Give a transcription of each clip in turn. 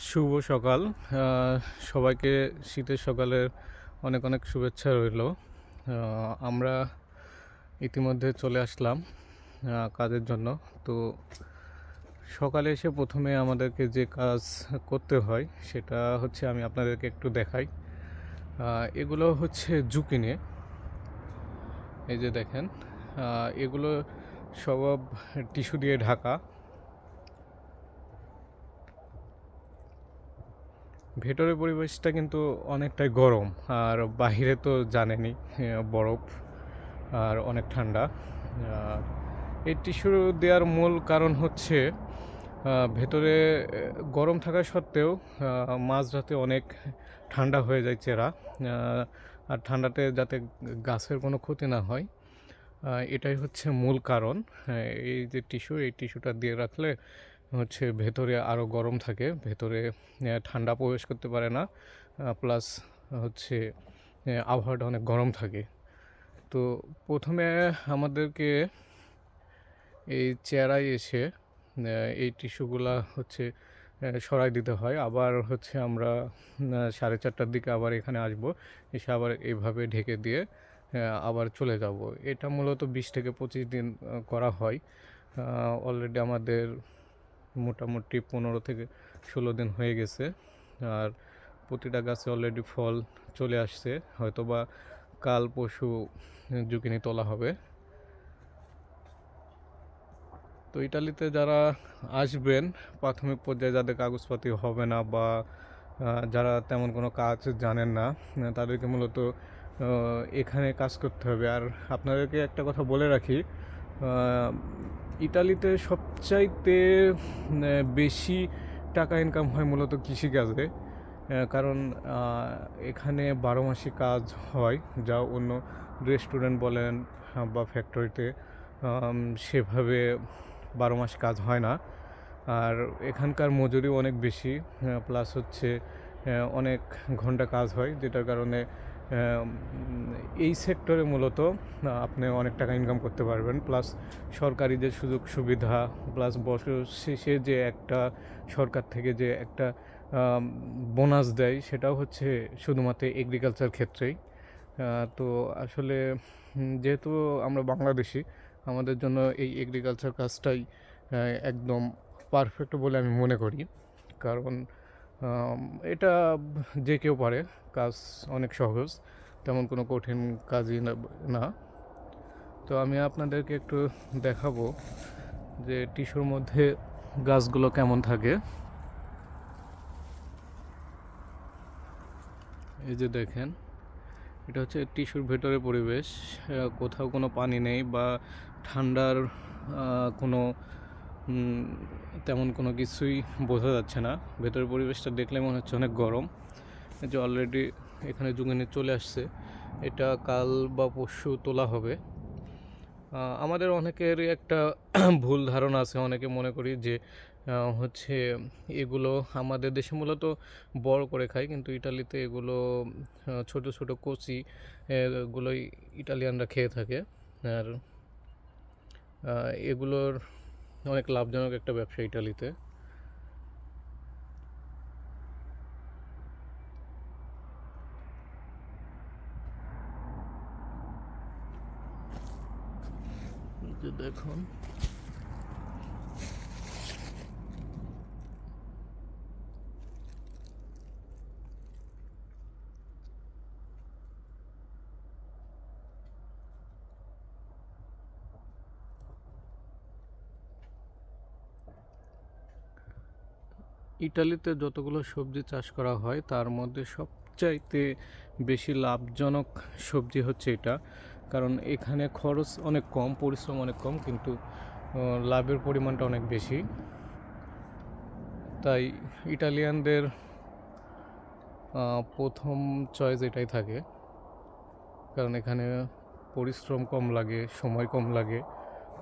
শুভ সকাল। সবাইকে শীতের সকালের অনেক অনেক শুভেচ্ছা রইল। আমরা ইতিমধ্যে চলে আসলাম কাজের জন্য। তো সকালে এসে প্রথমে আমাদেরকে যে কাজ করতে হয়, সেটা হচ্ছে আমি আপনাদেরকে একটু দেখাই। এগুলো হচ্ছে জুকিনে এই যে দেখেন এগুলো সব টিস্যু দিয়ে ঢাকা। ভেতরের পরিবেশটা কিন্তু অনেকটাই গরম আর বাইরে তো জানেনই আহ, বরফ আর অনেক ঠান্ডা। এই টিস্যু দেওয়ার মূল কারণ হচ্ছে ভেতরে গরম থাকা সত্ত্বেও মাঝরাতে অনেক ঠান্ডা হয়ে যায় চেরা আর ঠান্ডাতে যাতে গাছের কোনো ক্ষতি না হয় এটাই হচ্ছে মূল কারণ। হ্যাঁ, এই যে টিস্যু এই টিস্যুটা দিয়ে রাখলে হচ্ছে ভেতরে আরও গরম থাকে, ভেতরে ঠান্ডা প্রবেশ করতে পারে না প্লাস হচ্ছে আবহাওয়াটা অনেক গরম থাকে। তো প্রথমে আমাদেরকে এই চেয়ারায় এসে এই টিস্যুগুলা হচ্ছে সরাই দিতে হয়। আবার হচ্ছে আমরা সাড়ে চারটার দিকে আবার এখানে আসব, এসে আবার এইভাবে ঢেকে দিয়ে আবার চলে যাব। এটা মূলত বিশ থেকে পঁচিশ দিন করা হয়। অলরেডি আমাদের মোটামুটি পনেরো থেকে ষোলো দিন হয়ে গেছে। আর প্রতিটা গাছে অলরেডি ফল চলে আসছে। হয়তো বা কাল পশু জুকিনি তোলা হবে। তো ইটালিতে যারা আসবেন, প্রাথমিক পর্যায়ে যাদের কাগজপাতি হবে না বা যারা তেমন কোনো কাজ জানেন না, তাদেরকে মূলত এখানে কাজ করতে হবে। আর আপনাদেরকে একটা কথা বলে রাখি ইটালিতে সবচাইতে বেশি টাকা ইনকাম হয় মূলত কৃষিকাজে কারণ এখানে বারো মাসি কাজ হয় যা অন্য রেস্টুরেন্ট বলেন বা ফ্যাক্টরিতে সেভাবে বারো মাস কাজ হয় না। আর এখানকার মজুরি অনেক বেশি প্লাস হচ্ছে অনেক ঘণ্টা কাজ হয়, যেটার কারণে এই সেক্টরে মূলত আপনি অনেক টাকা ইনকাম করতে পারবেন প্লাস সরকারি যে সুযোগ সুবিধা প্লাস বছর শেষে যে একটা সরকার থেকে যে একটা বোনাস দেয়, সেটাও হচ্ছে শুধুমাত্র এগ্রিকালচার ক্ষেত্রেই। তো আসলে যেহেতু আমরা বাংলাদেশি, আমাদের জন্য এই এগ্রিকালচার কাজটাই একদম পারফেক্ট বলে আমি মনে করি। কারণ এটা যে কেউ পারে, কাজ অনেক সহজ, তেমন কোনো কঠিন কাজই না তো আমি আপনাদেরকে একটু দেখাবো যে টিস্যুর মধ্যে গাছগুলো কেমন থাকে। এই যে দেখেন, এটা হচ্ছে টিস্যুর ভেতরে পরিবেশ কোথাও কোনো পানি নেই বা ঠান্ডার কোনো তেমন কোনো কিছুই বোঝা যাচ্ছে না। ভেতরের পরিবেশটা দেখলে মনে হচ্ছে অনেক গরম। যে অলরেডি এখানে জুঙ্গিনে চলে আসছে। এটা কাল বা পরশু তোলা হবে। আমাদের অনেকেরই একটা ভুল ধারণা আছে। অনেকে মনে করি যে হচ্ছে এগুলো আমাদের দেশে মূলত বড় করে খায়, কিন্তু ইটালিতে এগুলো ছোট ছোট কচি এগুলোই ইটালিয়ানরা খেয়ে থাকে। আর এগুলোর অনেক লাভজনক একটা ব্যবসা ইটালিতে। দেখুন। ইটালিতে যতগুলো সবজি চাষ করা হয়, তার মধ্যে সবচাইতে বেশি লাভজনক সবজি হচ্ছে এটা। কারণ এখানে খরচ অনেক কম, পরিশ্রম অনেক কম, কিন্তু লাভের পরিমাণটা অনেক বেশি। তাই ইটালিয়ানদের প্রথম চয়েস এটাই থাকে। কারণ এখানে পরিশ্রম কম লাগে, সময় কম লাগে,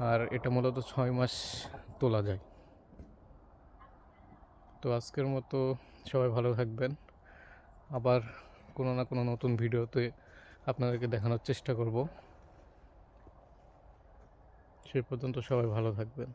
আর এটা মূলত ছয় মাস তোলা যায়। তো আজকের মতো সবাই ভালো থাকবেন। আবার কোনো না কোনো নতুন ভিডিওতে আপনাদেরকে দেখানোর চেষ্টা করব। সে পর্যন্ত সবাই ভালো থাকবেন।